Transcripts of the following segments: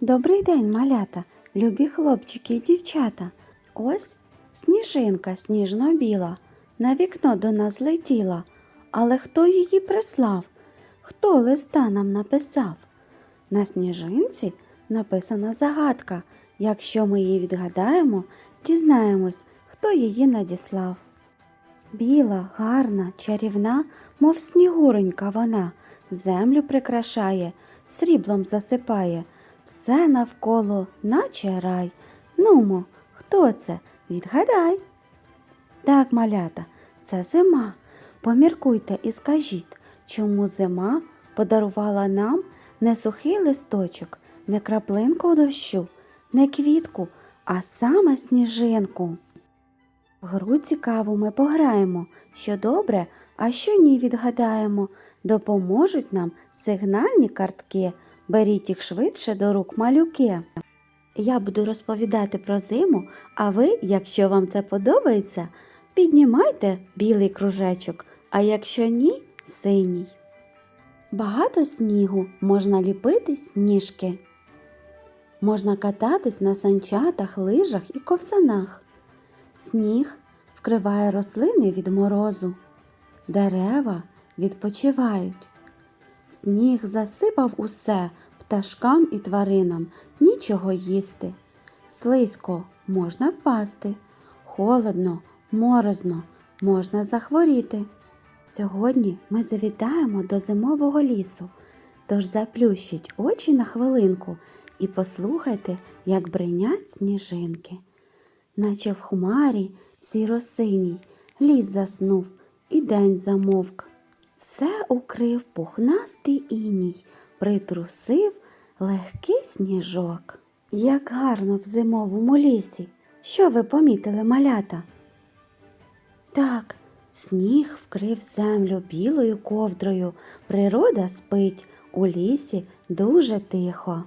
Добрий день, малята, любі хлопчики і дівчата. Ось сніжинка сніжно-біла на вікно до нас летіла. Але хто її прислав? Хто листа нам написав? На сніжинці написана загадка. Якщо ми її відгадаємо, дізнаємось, хто її надіслав. Біла, гарна, чарівна, мов снігуренька вона, землю прикрашає, сріблом засипає, все навколо, наче рай. Нумо, хто це? Відгадай. Так, малята, це зима. Поміркуйте і скажіть, чому зима подарувала нам не сухий листочок, не краплинку дощу, не квітку, а саме сніжинку. В гру цікаву ми пограємо, що добре, а що ні відгадаємо. Допоможуть нам сигнальні картки. Беріть їх швидше до рук малюки. Я буду розповідати про зиму, а ви, якщо вам це подобається, піднімайте білий кружечок, а якщо ні, синій. Багато снігу можна ліпити сніжки. Можна кататись на санчатах, лижах і ковсанах. Сніг вкриває рослини від морозу, дерева відпочивають. Сніг засипав усе пташкам і тваринам нічого їсти. Слизько можна впасти, холодно, морозно можна захворіти. Сьогодні ми завітаємо до зимового лісу, тож заплющіть очі на хвилинку і послухайте, як бринять сніжинки наче в хмарі сіро-синій, ліс заснув і день замовк. Все укрив пухнастий іній, притрусив легкий сніжок. Як гарно в зимовому лісі. Що ви помітили, малята? Так, сніг вкрив землю білою ковдрою. Природа спить у лісі дуже тихо.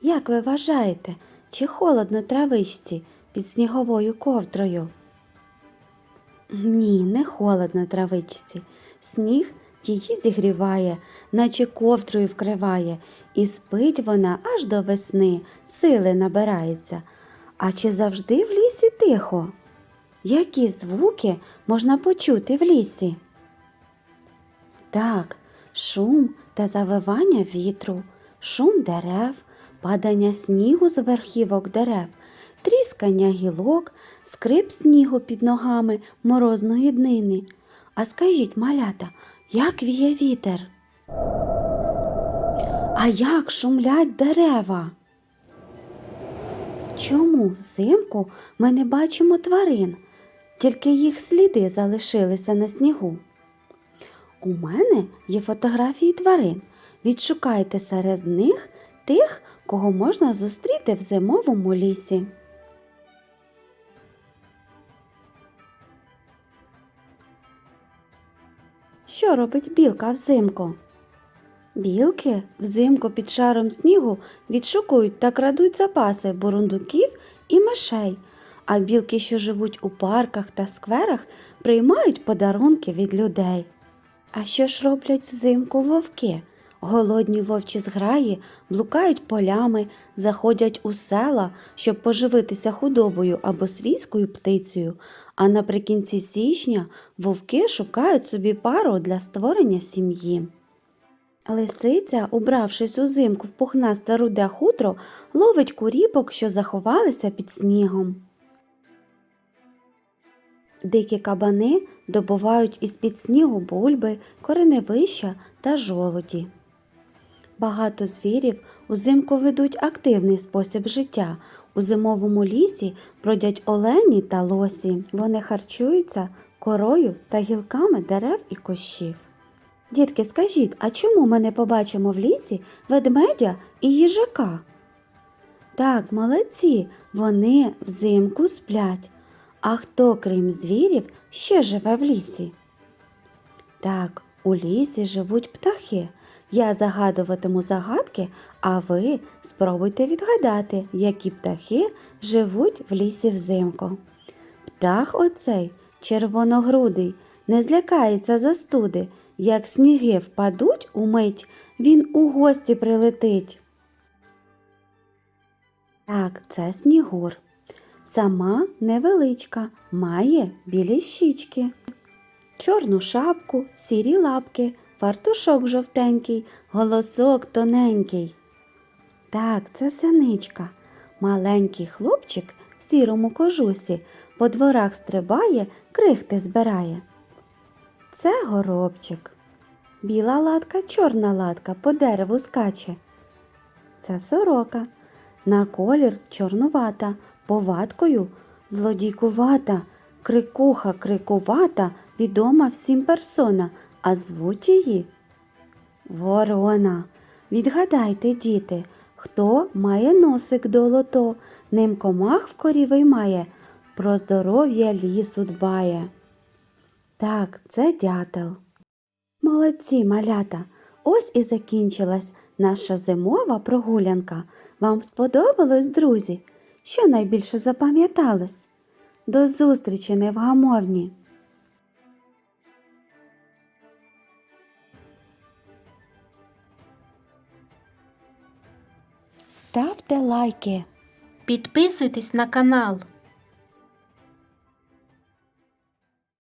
Як ви вважаєте, чи холодно травичці під сніговою ковдрою? Ні, не холодно травичці. Сніг її зігріває, наче ковдрою вкриває, і спить вона аж до весни, сили набирається. А чи завжди в лісі тихо? Які звуки можна почути в лісі? Так, шум та завивання вітру, шум дерев, падання снігу з верхівок дерев, тріскання гілок, скрип снігу під ногами морозної днини. А скажіть, малята, як віє вітер? А як шумлять дерева? Чому взимку ми не бачимо тварин, тільки їх сліди залишилися на снігу? У мене є фотографії тварин. Відшукайте серед них тих, кого можна зустріти в зимовому лісі. Що робить білка взимку? Білки взимку під шаром снігу відшукують та крадуть запаси бурундуків і мишей, а білки, що живуть у парках та скверах, приймають подарунки від людей. А що ж роблять взимку вовки? Голодні вовчі зграї блукають полями, заходять у села, щоб поживитися худобою або свійською птицею, а наприкінці січня вовки шукають собі пару для створення сім'ї. Лисиця, убравшись узимку в пухнасте руде хутро, ловить куріпок, що заховалися під снігом. Дикі кабани добувають із-під снігу бульби, кореневища та жолуді. Багато звірів узимку ведуть активний спосіб життя. У зимовому лісі бродять олені та лосі. Вони харчуються корою та гілками дерев і кущів. Дітки, скажіть, а чому ми не побачимо в лісі ведмедя і їжака? Так, молодці, вони взимку сплять. А хто, крім звірів, ще живе в лісі? Так, у лісі живуть птахи. Я загадуватиму загадки, а ви спробуйте відгадати, які птахи живуть в лісі взимку. Птах оцей червоногрудий, не злякається застуди. Як сніги впадуть умить, він у гості прилетить. Так, це снігур. Сама невеличка, має білі щічки, чорну шапку, сірі лапки, фартушок жовтенький, голосок тоненький. Так, це синичка. Маленький хлопчик в сірому кожусі по дворах стрибає, крихти збирає. Це горобчик. Біла латка, чорна латка по дереву скаче. Це сорока. На колір чорнувата, повадкою злодійкувата, крикуха крикувата, відома всім персона, а звуть її Ворона. Відгадайте, діти, хто має носик долото, ним комах в корі виймає, про здоров'я лісу дбає. Так, це дятел. Молодці, малята! Ось і закінчилась наша зимова прогулянка. Вам сподобалось, друзі? Що найбільше запам'яталось? До зустрічі, невгамовні! Ставте лайки. Підписуйтесь на канал.